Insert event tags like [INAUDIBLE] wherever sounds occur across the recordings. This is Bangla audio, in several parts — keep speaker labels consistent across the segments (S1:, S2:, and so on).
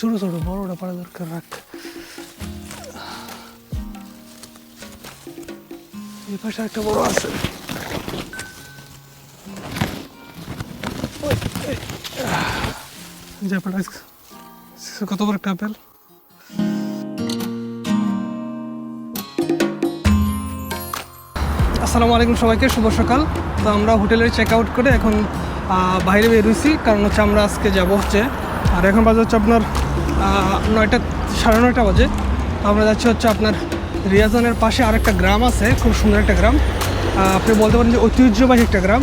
S1: ছোট ছোট বড়টা পারা দরকার রাখ এই পাশে একটা বড় আছে আজকে- কত বড় একটা আপেল আসসালামু আলাইকুম সবাইকে, শুভ সকাল। তো আমরা হোটেলে চেক আউট করে এখন বাইরে বেরোইছি কারণ হচ্ছে আমরা আজকে যাব হচ্ছে, আর এখন বাজে হচ্ছে আপনার নয়টা, সাড়ে নয়টা বাজে। আমরা যাচ্ছি হচ্ছে আপনার রিয়াজনের পাশে আরেকটা গ্রাম আছে, খুব সুন্দর একটা গ্রাম। আপনি বলতে পারেন যে ঐতিহ্যবাহী একটা গ্রাম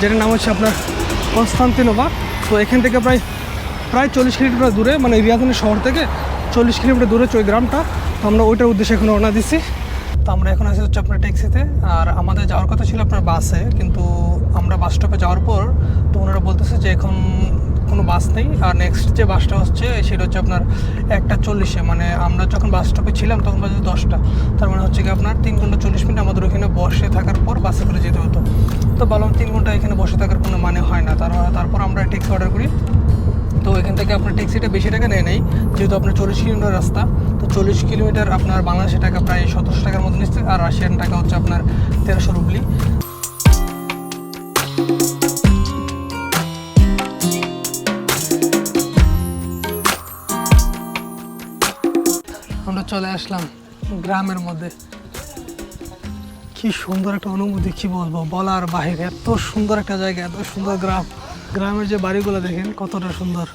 S1: যেটার নাম হচ্ছে আপনার কনস্তান্তিনোভা তো এখান থেকে প্রায় প্রায় চল্লিশ কিলোমিটার দূরে মানে রিয়াজনের শহর থেকে চল্লিশ কিলোমিটার দূরে ওই গ্রামটা। তো আমরা ওইটার উদ্দেশ্যে এখন রওনা দিছি। তো আমরা এখন আছি হচ্ছে আপনার ট্যাক্সিতে। আর আমাদের যাওয়ার কথা ছিল আপনার বাসে, কিন্তু আমরা বাস স্টপে যাওয়ার পর তো ওনারা বলতেছে যে এখন কোনো বাস নেই। আর নেক্সট যে বাসটা হচ্ছে, সেটা হচ্ছে আপনার একটা চল্লিশে। মানে আমরা যখন বাস স্টপে ছিলাম, তখন বাজে দশটা। তার মানে হচ্ছে কি আপনার তিন ঘণ্টা চল্লিশ মিনিট আমাদের ওখানে বসে থাকার পর বাসে করে যেতে হতো। তো বললাম তিন ঘণ্টা এখানে বসে থাকার কোনো মানে হয় না। তার তারপর আমরা ট্যাক্সি অর্ডার করি। তো এখান থেকে আপনার ট্যাক্সিটা বেশি টাকা নেয় নেই। যেহেতু আপনার চল্লিশ কিলোমিটার রাস্তা, তো চল্লিশ কিলোমিটার আপনার বাংলাদেশি টাকা প্রায় সতেরোশো টাকার মতো নিচ্ছে। আর রাশিয়ান টাকা হচ্ছে আপনার তেরোশো রুবলি। আমরা চলে আসলাম গ্রামের মধ্যে। কি সুন্দর একটা অনুভূতি, কি বলব? বলার বাহিরে এত সুন্দর একটা জায়গা, এত সুন্দর গ্রাম। গ্রামের যে বাড়িগুলো দেখেন, কতটা সুন্দর।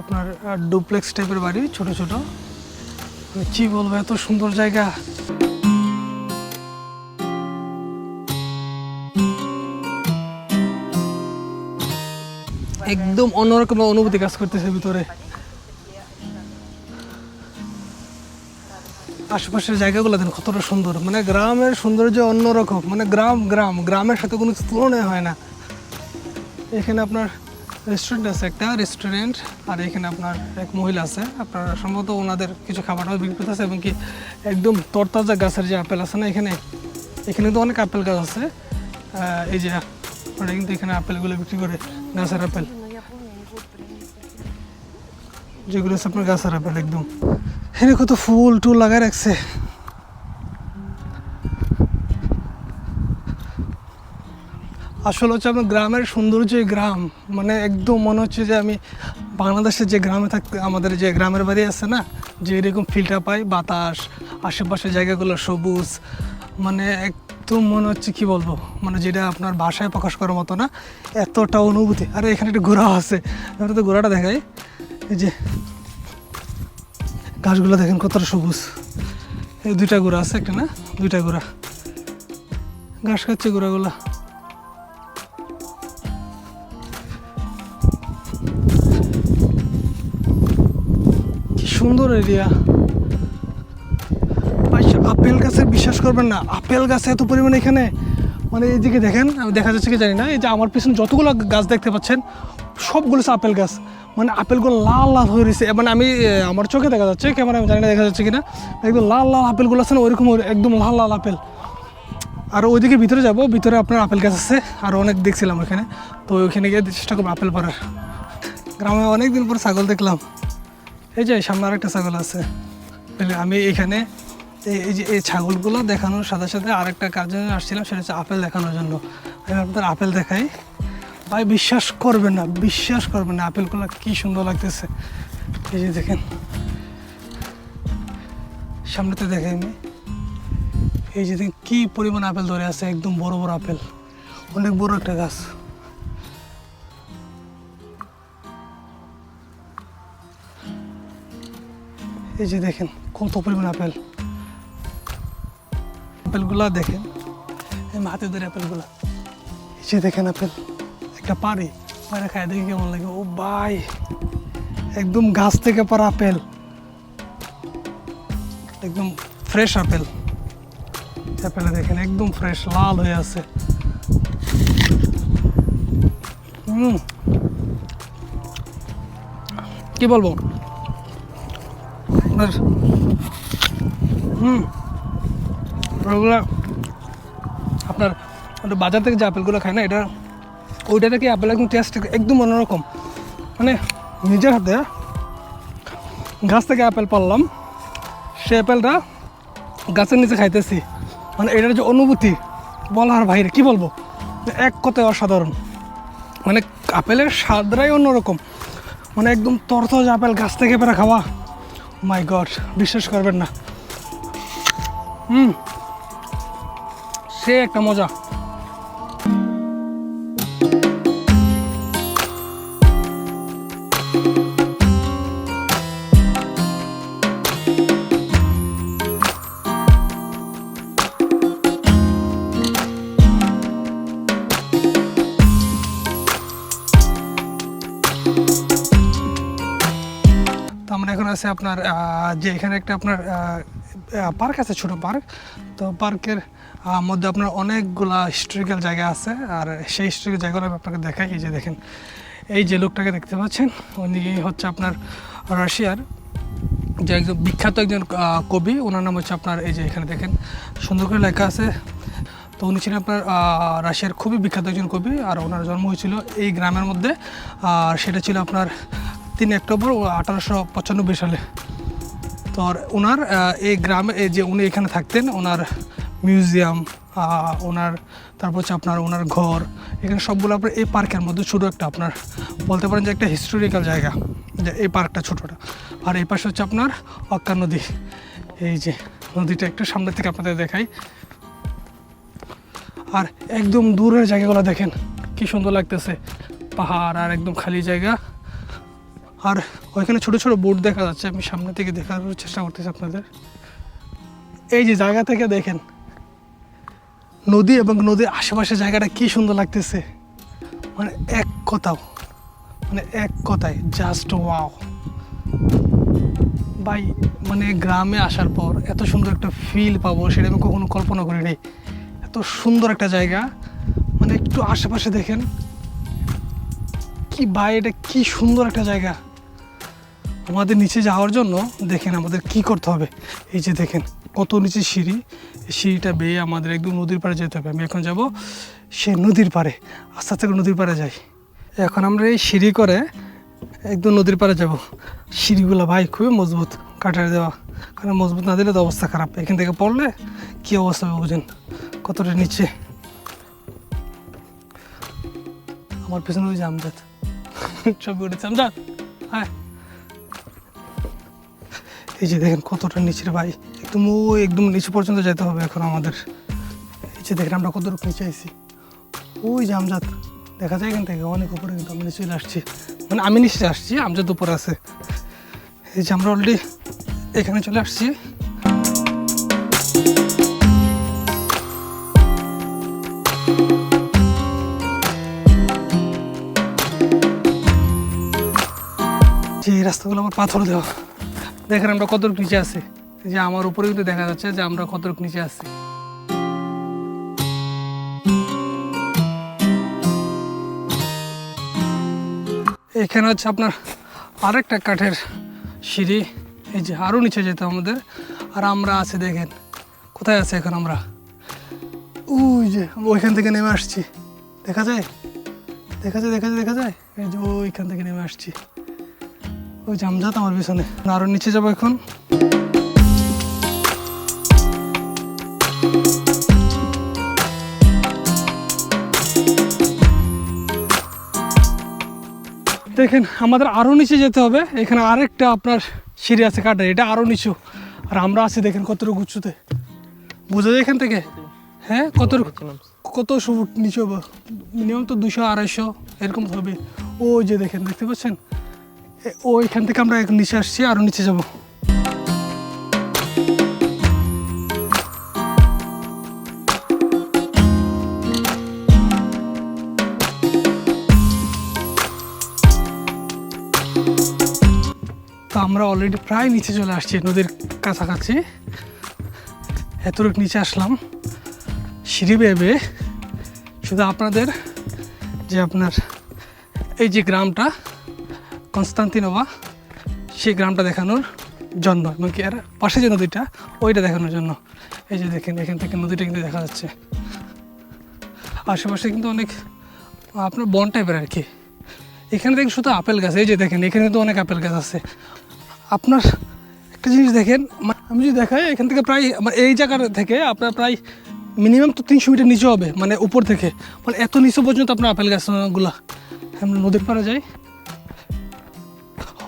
S1: আপনার ডুপ্লেক্স টাইপের বাড়ি, ছোট ছোট। কি বলব, এত সুন্দর জায়গা। একদম অন্যরকম অনুভূতি কাজ করতেছে ভিতরে। আশেপাশের জায়গাগুলো দেখেন কতটা সুন্দর। মানে গ্রামের সৌন্দর্য অন্যরকম। মানে গ্রাম গ্রাম। গ্রামের সাথে কোনো তুলনায় হয় না। এখানে আপনার রেস্টুরেন্ট আছে একটা রেস্টুরেন্ট আর এখানে আপনার এক মহিলা আছে। আপনার সম্ভবত ওনাদের কিছু খাবার টাবার বিক্রি করতেছে, এবং কি একদম তরতাজা গাছের যে আপেল আছে না, এখানে এখানে তো অনেক আপেল গাছ আছে। এই যে ওরা কিন্তু এখানে আপেলগুলো বিক্রি করে, গাছের আপেল। যেগুলো আছে আপনার গাছের আপেল একদম। এখানে কত ফুল টুল লাগাই রাখছে। আসলে হচ্ছে আপনার গ্রামের সৌন্দর্য গ্রাম। মানে একদম মনে হচ্ছে যে আমি বাংলাদেশের যে গ্রামে থাকতে, আমাদের যে গ্রামের বাড়ি আছে না, যে এরকম ফিলটা পাই, বাতাস, আশেপাশের জায়গাগুলো সবুজ মানে একদম মনে হচ্ছে কি বলব মানে যেটা আপনার ভাষায় প্রকাশ করার মতো না, এতটা অনুভূতি। আরে এখানে একটা ঘোড়া আছে, এবার তো ঘোড়াটা দেখাই। এই যে গাছগুলো দেখেন কতটা সবুজ। এই দুইটা গোড়া আছে একটা, না? দুইটা গোড়া। ঘাস খাচ্ছে গোড়াগুলা। কি সুন্দর এরিয়া আপেল গাছের বিশ্বাস করবেন না, আপেল গাছ এত পরিমাণে এখানে মানে এইদিকে দেখেন, আমি দেখা যাচ্ছে কি জানি না, এই যে আমার পিছনে যতগুলো গাছ দেখতে পাচ্ছেন সবগুলো হচ্ছে আপেল গাছ। মানে আপেলগুলো লাল লাল হয়ে রয়েছে। মানে আমি আমার চোখে দেখা যাচ্ছে, ক্যামেরা আমি জানি না দেখা যাচ্ছে কিনা। একদম লাল লাল আপেলগুলো আছে না, ওইরকম একদম লাল লাল আপেল। আর ওইদিকে ভিতরে যাব, ভিতরে আপনার আপেল গাছ আছে, আর অনেক দেখছিলাম ওখানে তো ওইখানে গিয়ে চেষ্টা করব আপেল পাড়ার গ্রামে অনেক দিন পর ছাগল দেখলাম। এই যে সামনে আরেকটা ছাগল আছে। আমি এখানে এই- এই যে, এই ছাগলগুলো দেখানোর সাথে সাথে আরেকটা কাজে আসছিলাম, সেটা হচ্ছে আপেল দেখানোর জন্য। আমি আপনাদের আপেল দেখাই। ভাই, বিশ্বাস করবেন না, বিশ্বাস করবেন না, আপেলগুলো কি সুন্দর লাগতেছে। এই যে দেখেন। সামনেতে দেখাই আমি এই যে দেখেন, কি পরিমাণ আপেল ধরে আছে, একদম বড় বড় আপেল। অনেক বড় একটা গাছ। এই যে দেখেন, কত পরিমাণ আপেল। আপেলগুলা দেখেন হাতে ধরে আপেলগুলা। এই যে দেখেন আপেল। একটা পারি পারে খায় দেখে কেমন লাগে। ও ভাই, একদম গাছ থেকে পারা আপেল। একদম ফ্রেশ আপেল। আপেলে দেখেন, একদম ফ্রেশ লাল হয়ে আছে। কি বলব? হুম। আপনার বাজার থেকে যে আপেলগুলো খায় না, এটা ওইটা থেকে আপেল একদম টেস্ট একদম অন্যরকম। মানে নিজের হাতে গাছ থেকে আপেল পারলাম সে আপেলটা গাছের নিচে খাইতেছি। মানে এটার যে অনুভূতি বলার বাইরে কি বলব? এক কথায় অসাধারণ। মানে আপেলের স্বাদটাই অন্যরকম। মানে একদম তরতজ আপেল গাছ থেকে পেরে খাওয়া। মাই গড বিশ্বাস করবেন না। হুম, সে একটা মজা। আছে আপনার যে এখানে একটা আপনার পার্ক আছে, ছোট পার্ক। তো পার্কের মধ্যে আপনার অনেকগুলা হিস্টোরিক্যাল জায়গা আছে। আর সেই হিস্টোরিক্যাল জায়গাগুলো আমি আপনাকে দেখাই। এই যে দেখেন, এই যে লোকটাকে দেখতে পাচ্ছেন, উনি হচ্ছে আপনার রাশিয়ার যে একজন বিখ্যাত একজন কবি। ওনার নাম হচ্ছে আপনার, এই যে এখানে দেখেন, সুন্দর করে লেখা আছে। তো উনি ছিলেন আপনার রাশিয়ার খুবই বিখ্যাত একজন কবি। আর ওনার জন্ম হয়েছিল এই গ্রামের মধ্যে। আর সেটা ছিল আপনার তিন অক্টোবর আঠারোশো পঁচানব্বই সালে। তো ওনার এই গ্রামে, এই যে উনি এখানে থাকতেন ওনার মিউজিয়াম ওনার তারপর হচ্ছে আপনার ওনার ঘর, এখানে সবগুলো আপনার এই পার্কের মধ্যে ছোটো একটা আপনার, বলতে পারেন যে একটা হিস্টোরিক্যাল জায়গা, যে এই পার্কটা ছোটোটা। আর এই পাশে হচ্ছে আপনার অক্কা নদী। এই যে নদীটা একটু সামনে থেকে আপনাদের দেখাই। আর একদম দূরের জায়গাগুলো দেখেন, কি সুন্দর লাগতেছে। পাহাড় আর একদম খালি জায়গা। আর ওইখানে ছোট ছোট বোট দেখা যাচ্ছে। আমি সামনে থেকে দেখার চেষ্টা করতেছি আপনাদের। এই যে জায়গা থেকে দেখেন, নদী এবং নদীর আশেপাশে জায়গাটা কি সুন্দর লাগতেছে। মানে এক কথাও মানে এক কথায় জাস্ট ওয়াও ভাই মানে গ্রামে আসার পর এত সুন্দর একটা ফিল পাবো, সেটা আমি কখনো কল্পনা করিনি এত সুন্দর একটা জায়গা মানে একটু আশেপাশে দেখেন, কি ভাই, এটা কি সুন্দর একটা জায়গা। আমাদের নিচে যাওয়ার জন্য দেখেন আমাদের কি করতে হবে। এই যে দেখেন, কত নিচে সিঁড়ি। সিঁড়িটা বেয়ে আমাদের একদম নদীর পাড়ে যেতে হবে। আমি এখন যাব সে নদীর পাড়ে, আস্তে আস্তে করে নদীর পাড়ে যাই। এখন আমরা এই সিঁড়ি করে একদম নদীর পাড়ে যাব। সিঁড়িগুলো ভাই খুবই মজবুত, কাটার দেওয়া। কারণ মজবুত না দিলে তো অবস্থা খারাপ। এখান থেকে পড়লে কী অবস্থা হবে বুঝেন? কতটা নিচে? আমার পেছনে ওই যে আমজাদ। [LAUGHS] ছবি উঠেছে, আমজাদ। হ্যাঁ এই যে দেখেন কতটা নিচের ভাই, একদম ও একদম নিচে পর্যন্ত যেতে হবে এখন আমাদের। এই যে দেখেন আমরা কতটুকু নিচে আইছি। ওই যে আমজাদ, দেখা যায় এখান থেকে, অনেক উপরে কিন্তু আমি নিচে আসছি। মানে আমি নিচে আসছি, আমজাদ উপরে আছে। এই যে আমরা অলরেডি এখানে চলে আসছি। যে রাস্তাগুলো আমার পাথর দেওয়া। দেখেন আমরা কতটুকু নিচে আছি। যে আমার উপরে কিন্তু দেখা যাচ্ছে যে আমরা কতটুকু নিচে আছি। এখানে হচ্ছে আপনার আরেকটা কাঠের সিঁড়ি। এই যে আরও নিচে যেতে আমাদের। আর আমরা আছি দেখেন, কোথায় আছে এখন আমরা? ওই যে ওইখান থেকে নেমে আসছি। দেখা যায়? দেখা যায় দেখা যায় দেখা যায়? এই যে ওইখান থেকে নেমে আসছি। ওই জামজাত আমার পিছনে। আরও নিচে যাব এখন। দেখেন, আমাদের আরও নিচে যেতে হবে। এখানে আরেকটা আপনার সিঁড়ি আছে, কাঠের। এটা আরও নিচু। আর আমরা আছি, দেখেন, কতটুকু উঁচুতে বোঝা যায় এখান থেকে? হ্যাঁ কত কত ফুট নিচু মিনিমাম তো দুশো আড়াইশো, এরকম হবে। ও যে দেখেন, দেখতে পাচ্ছেন? ওইখান থেকে আমরা নিচে আসছি আরও নিচে যাব। তো আমরা অলরেডি প্রায় নিচে চলে আসছি, নদীর কাছাকাছি। এতটুকু নিচে আসলাম। সিঁড়ি বেয়ে শুধু আপনাদের যে আপনার এই যে গ্রামটা কনস্তান্তিনোভা সেই গ্রামটা দেখানোর জন্য, এবং কি এর পাশে যে নদীটা, ওইটা দেখানোর জন্য। এই যে দেখেন, এখান থেকে নদীটা কিন্তু দেখা যাচ্ছে। আশেপাশে কিন্তু অনেক আপনার বন টাইপের আর কি। এখানে দেখেন শুধু আপেল গাছ, এই যে দেখেন, এখানে তো অনেক আপেল গাছ আছে। আপনার একটা জিনিস দেখেন আমি যদি দেখাই, এখান থেকে প্রায় আমার এই জায়গা থেকে আপনার প্রায় মিনিমাম তো তিনশো মিটার নিচে হবে মানে উপর থেকে। মানে এত নিচে পর্যন্ত আপনার আপেল গাছগুলা, আমরা নদীর পাড়ে যাই।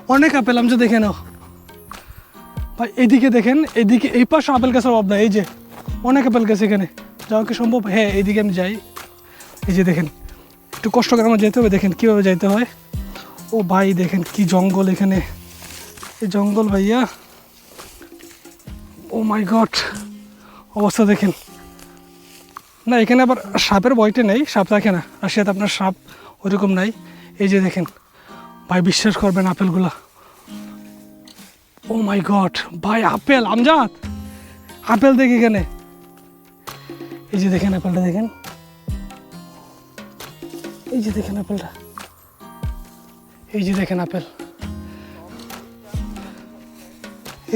S1: অনেক আপেল, আমি দেখে নাও। ভাই এদিকে দেখেন এদিকে এই পাশে আপেল গাছের অভাব নাই, এই যে, অনেক আপেল গাছ এখানে। যাওয়া কি সম্ভব? হ্যাঁ এইদিকে আমি যাই। এই যে দেখেন, একটু কষ্ট করে আমার যেতে হবে, দেখেন কীভাবে যাইতে হয়। ও ভাই, দেখেন কি জঙ্গল এখানে। এই জঙ্গল ভাইয়া। ও মাই গড, অবস্থা দেখেন। না, এখানে আবার সাপের ভয়টা নেই, সাপ থাকে না। রাশিয়াতে আপনার সাপ ওইরকম নাই। এই যে দেখেন ভাই বিশ্বাস করবেন আপেলগুলা। ও মাই গড ভাই আপেল, আমজাদ। আপেল দেখি এখানে। এই যে দেখেন আপেলটা দেখেন। এই যে দেখেন আপেলটা। এই যে দেখেন আপেল।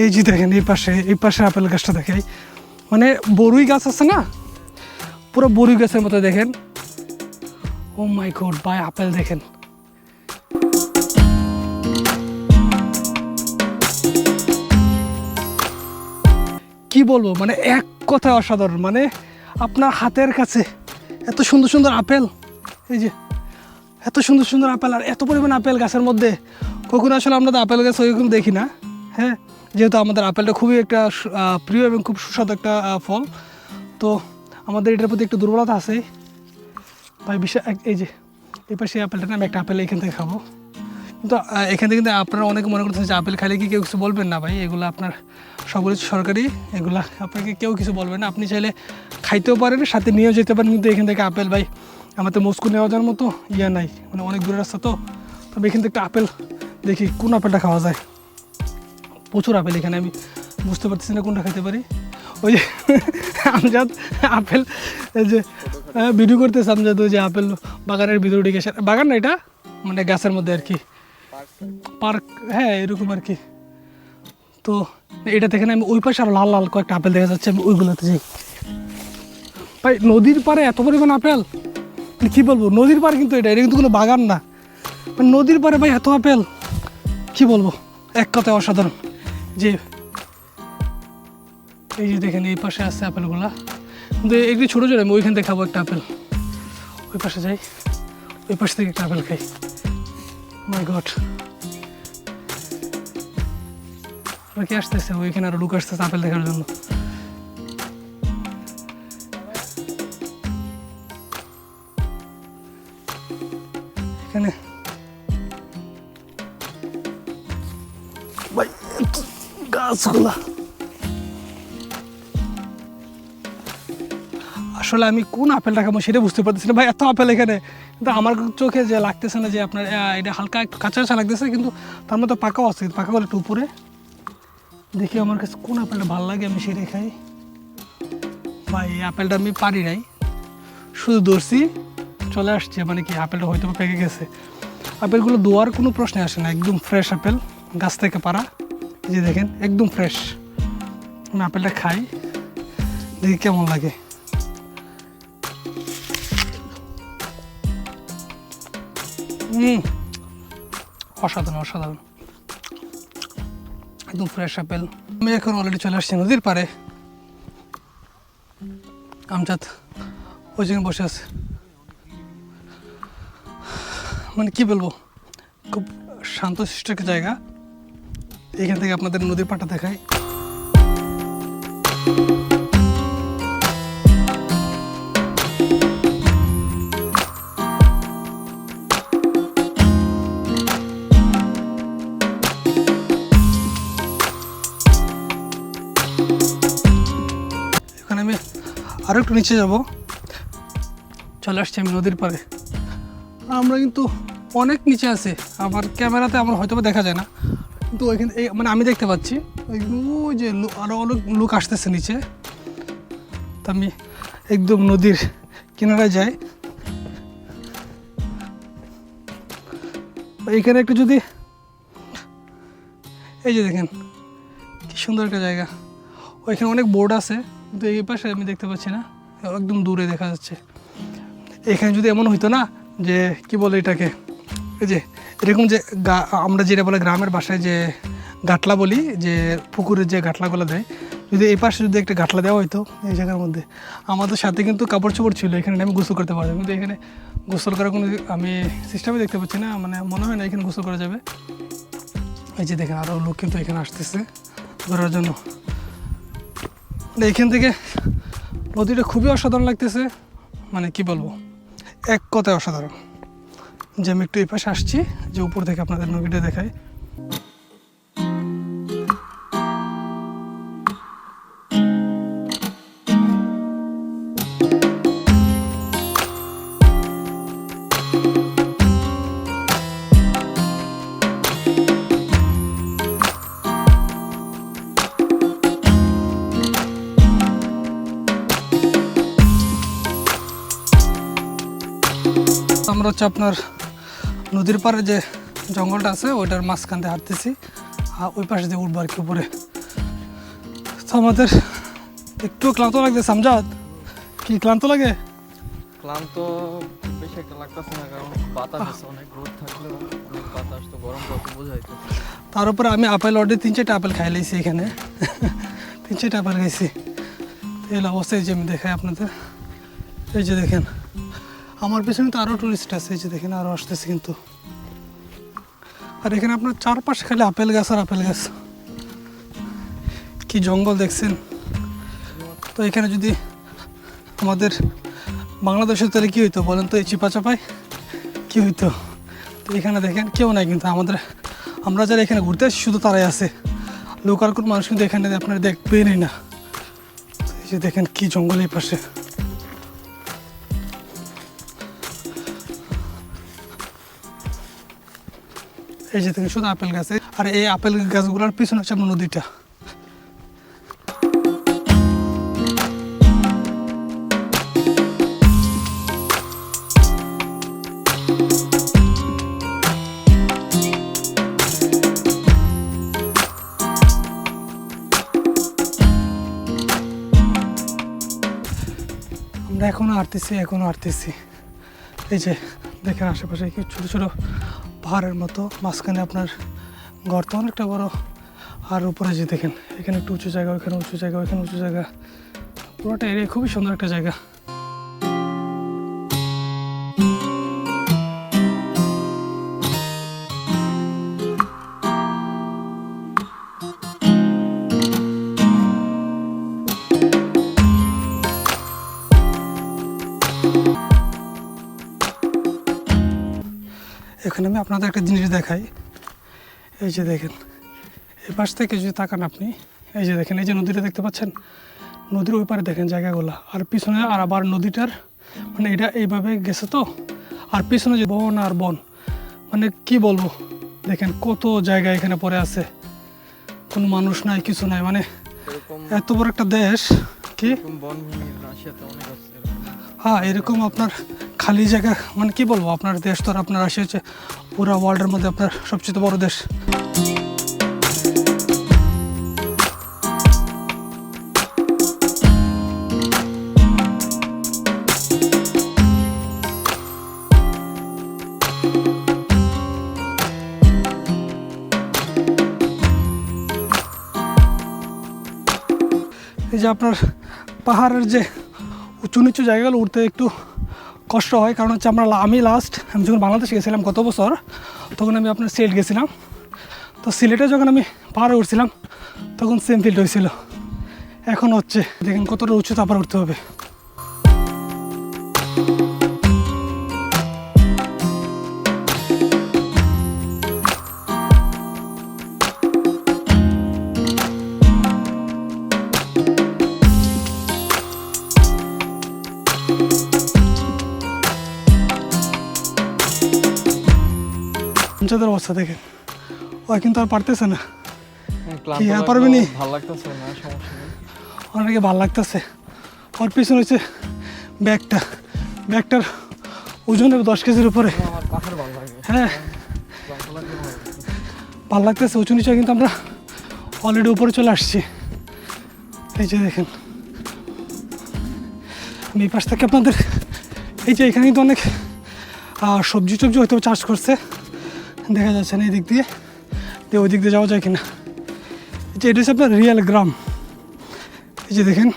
S1: এই যে দেখেন এই পাশে এই পাশে আপেল গাছটা দেখাই মানে বরুই গাছ আছে না? পুরো বরুই গাছের মতো দেখেন। ও মাই গড ভাই আপেল দেখেন। কি বলব? মানে এক কথায় অসাধারণ। মানে আপনার হাতের কাছে এত সুন্দর সুন্দর আপেল, এই যে এত সুন্দর সুন্দর আপেল আর এত পরিমাণ আপেল গাছের মধ্যে। কখনো আসলে আমরা তো আপেল গাছ ওইরকম দেখি না হ্যাঁ? যেহেতু আমাদের আপেলটা খুবই একটা প্রিয় এবং খুব সুস্বাদু একটা ফল। তো আমাদের এটার প্রতি একটু দুর্বলতা আছে। ভাই এক- এই যে, এই পাশে আপেলটা না আমি একটা আপেল এখান থেকে খাব। আহ, এখান থেকে কিন্তু আপনারা অনেকে মনে করতেছেন যে আপেল খাইলে কি কেউ কিছু বলবেন না ভাই? এগুলো আপনার সবগুলো সরকারি এগুলা আপনাকে কেউ কিছু বলবেন না। আপনি চাইলে খাইতেও পারেন সাথে নিয়েও যেতে পারেন কিন্তু এখান থেকে আপেল ভাই আমাদের মস্কো নেওয়া যাওয়ার মতো ইয়ে নাই মানে অনেক দূরের রাস্তা তো। তবে এখান থেকে আপেল দেখি কোন আপেলটা খাওয়া যায়? প্রচুর আপেল এখানে আমি বুঝতে পারতেছি না কোনটা খেতে পারি। ওই যে [LAUGHS] আমজাদ আপেল যে ভিডিও করতেছে আমজাদ ওই যে আপেল বাগানের ভিতরে ঢুকে সে- বাগান না এটা? মানে গাছের মধ্যে আর কি। পার্ক হ্যাঁ এরকম আর কি। তো এটা দেখেন আমি ওই পাশে আরও লাল লাল কয়েকটা আপেল দেখা যাচ্ছে, আমি ওইগুলোতে যাই। ভাই, নদীর পাড়ে এত পরিমাণ আপেল? মানে কি বলব, নদীর পাড়ে কিন্তু এটা এটা কিন্তু কোনো বাগান না। মানে নদীর পাড়ে ভাই এত আপেল? কি বলব, এক কথায় অসাধারণ। যে এই যে দেখেন, এই পাশে আছে আপেলগুলা। কিন্তু একটু ছোটো ছোটো, আমি ওইখান থেকে খাব একটা আপেল। ওই পাশে যাই, ওই পাশ থেকে একটা আপেল খাই। মাই গড আর কি আসতেছে ওইখানে আরও লুক আসতেছে আপেল দেখার জন্য। এখানে ভাই গাছগুলা। আসলে আমি কোন আপেলটা খাব সেটা বুঝতে পারতেছি না। ভাই এত আপেল এখানে। কিন্তু আমার চোখে যে লাগতেছে না যে আপনার এটা হালকা একটু কাঁচা কাঁচা লাগতেছে কিন্তু তার মধ্যে পাকাও আছে পাকা বলে একটু উপরে। দেখি আমার কাছে কোন আপেলটা ভালো লাগে, আমি সেটাই খাই। ভাই, এই আপেলটা আমি পারি নাই। শুধু ধরছি, চলে আসছে মানে কি, আপেলটা হয়তো পেকে গেছে। আপেলগুলো দোয়ার কোনো প্রশ্নে আসে না, একদম ফ্রেশ আপেল, গাছ থেকে পারা। যে দেখেন, একদম ফ্রেশ আমি আপেলটা খাই, দেখি কেমন লাগে। অসাধারণ অসাধারণ। একদম ফ্রেশ আপেল আমি এখন অলরেডি চলে আসছি নদীর পারে আমজাদ ওই জন্য বসে আছে। মানে কি বলব, খুব শান্ত শান্তশিষ্ট একটা জায়গা। এখান থেকে আপনাদের নদীর পাটা দেখায় একটু নিচে যাব। চলে আসছি আমি নদীর পাড়ে। আমরা কিন্তু অনেক নিচে আছে। আবার ক্যামেরাতে আমার হয়তো দেখা যায় না। কিন্তু ওইখানে এই মানে আমি দেখতে পাচ্ছি। ওই যে আরও অনেক লোক আসতেছে নিচে। তা আমি একদম নদীর কিনারায় যাই। এইখানে একটু যদি এই যে দেখেন, কি সুন্দর একটা জায়গা। ওইখানে অনেক বোর্ড আছে। কিন্তু এই পাশে আমি দেখতে পাচ্ছি না। একদম দূরে দেখা যাচ্ছে। এখানে যদি এমন হইতো না যে, কি বলে এটাকে? এই যে, এরকম যে গা- আমরা যেটা বলে গ্রামের বাসায় যে গাটলা বলি, যে পুকুরের যে গাটলাগুলো দেয়, যদি এই পাশে যদি একটা গাটলা দেওয়া হতো এই জায়গার মধ্যে, আমাদের সাথে কিন্তু কাপড় চোপড় ছিল, এখানে আমি গোসল করতে পারতাম। কিন্তু এখানে গোসল করার কোনো আমি সিস্টেমে দেখতে পাচ্ছি না মানে মনে হয় না এখানে গোসল করা যাবে। এই যে দেখেন আরও লোক কিন্তু এখানে আসতেছে ঘোরার জন্য। এখান থেকে নদীটা খুবই অসাধারণ লাগতেছে। মানে কি বলব? এক কথায় অসাধারণ। যে আমি একটু এই পাশে আসছি, যে উপর থেকে আপনাদের নদীটা দেখাই আমরা হচ্ছে আপনার নদীর পাড়ে যে জঙ্গলটা আছে ওইটার মাঝখান দিয়ে হাঁটতেছি। আর ওই পাশে দিয়ে উঠবো আর কি উপরে। তো আমাদের একটু ক্লান্ত লাগতেছে আমজাদ কি ক্লান্ত লাগে?
S2: ক্লান্ত বেশি একটা লাগতেছে না কারণ বাতাস আছে অনেক রোদ অনেক বাতাস তো গরম কত
S1: তার উপরে আমি আপেল অর্ডার তিন চারটা আপেল খাই লাইছি এখানে। তিন চারটা আপেল খাইছি। এই অবস্থায় যে আমি দেখাই আপনাদের। এই যে দেখেন আমার পেছনে তো আরও টুরিস্ট আছে, এই যে দেখেন আরও আসতেছে কিন্তু। আর এখানে আপনার চারপাশে খালি আপেল গাছ আর আপেল গাছ। কি জঙ্গল দেখছেন? তো এখানে যদি আমাদের বাংলাদেশে তাহলে কী হইতো বলেন তো, এই চিপা চাপায় কী হইতো? তো এখানে দেখেন কেউ নাই কিন্তু আমাদের আমরা যারা এখানে ঘুরতে আসি শুধু তারাই আছে। লোকাল কোনো মানুষ কিন্তু এখানে আপনারা দেখবেনই না। এই যে দেখেন কী জঙ্গল এই পাশে। এই যে দেখেন শুধু আপেল গাছ, আর এই আপেল গাছগুলোর পিছনে হচ্ছে আপনার নদীটা। আমরা এখনও হাঁটতেছি এখনও হাঁটতেছি। এই যে দেখেন আশেপাশে কি ছোটো ছোটো পাহাড়ের মতো, মাঝখানে আপনার গর্ত, অনেকটা বড়। আর উপরে যে দেখেন, এখানে একটু উঁচু জায়গা ওখানে উঁচু জায়গা ওখানে উঁচু জায়গা। পুরোটা এরিয়া খুবই সুন্দর একটা জায়গা। আমি আপনাদের একটা জিনিস দেখাই। এই যে দেখেন এই পাশ থেকে যদি তাকান আপনি এই যে দেখেন এই যে নদীটা দেখতে পাচ্ছেন? নদীর ওই পারে দেখেন জায়গাগুলো। আর পিছনে আর আবার নদীটার মানে এটা এইভাবে গেছে তো? আর পিছনে যে বন আর বন মানে কি বলব? দেখেন কত জায়গা এখানে পড়ে আছে। কোনো মানুষ নাই কিছু নাই মানে এত বড় একটা দেশ কি। হ্যাঁ এরকম আপনার খালি জায়গা মানে কি বলব, আপনার দেশ তো আপনার রাশিয়া হচ্ছে পুরো ওয়ার্ল্ডের মধ্যে আপনার সবচেয়ে বড় দেশ। এই যে আপনার পাহাড়ের যে উঁচু নিচু জায়গাগুলো উঠতে একটু কষ্ট হয়, কারণ হচ্ছে আমরা আমি লাস্ট আমি যখন বাংলাদেশে গেছিলাম গত বছর, তখন আমি আপনার সিলেট গেছিলাম। তো সিলেটে যখন আমি পাহাড়ে উঠছিলাম তখন সেম ফিল্ড হয়েছিল। এখন হচ্ছে, দেখেন কতটা উঁচু তারপর উঠতে হবে। পঞ্চায়েতের অবস্থা দেখেন। ও কিন্তু আর পারতেছে না।
S2: হ্যাঁ,
S1: কি আর পারবে নি?
S2: ভালো লাগতেছে না
S1: অনেকে ভালো লাগতেছে। ওর পিছনে হচ্ছে ব্যাগটা। ব্যাগটার ওজন হবে দশ কেজির উপরে। হ্যাঁ
S2: লাগলে ভালো লাগতেছে।
S1: উঁচু নিচে কিন্তু আমরা অলরেডি উপরে চলে আসছি। এই যে দেখেন। আমি এই পাশ থেকে আপনাদের এই যে এখানে কিন্তু অনেক সবজি টবজি হয়তো চাষ করছে। দেখা যাচ্ছে না এই দিক দিয়ে। দিয়ে ওই দিক দিয়ে যাওয়া যায় কিনা? এটা হচ্ছে আপনার রিয়েল গ্রাম এই যে দেখেন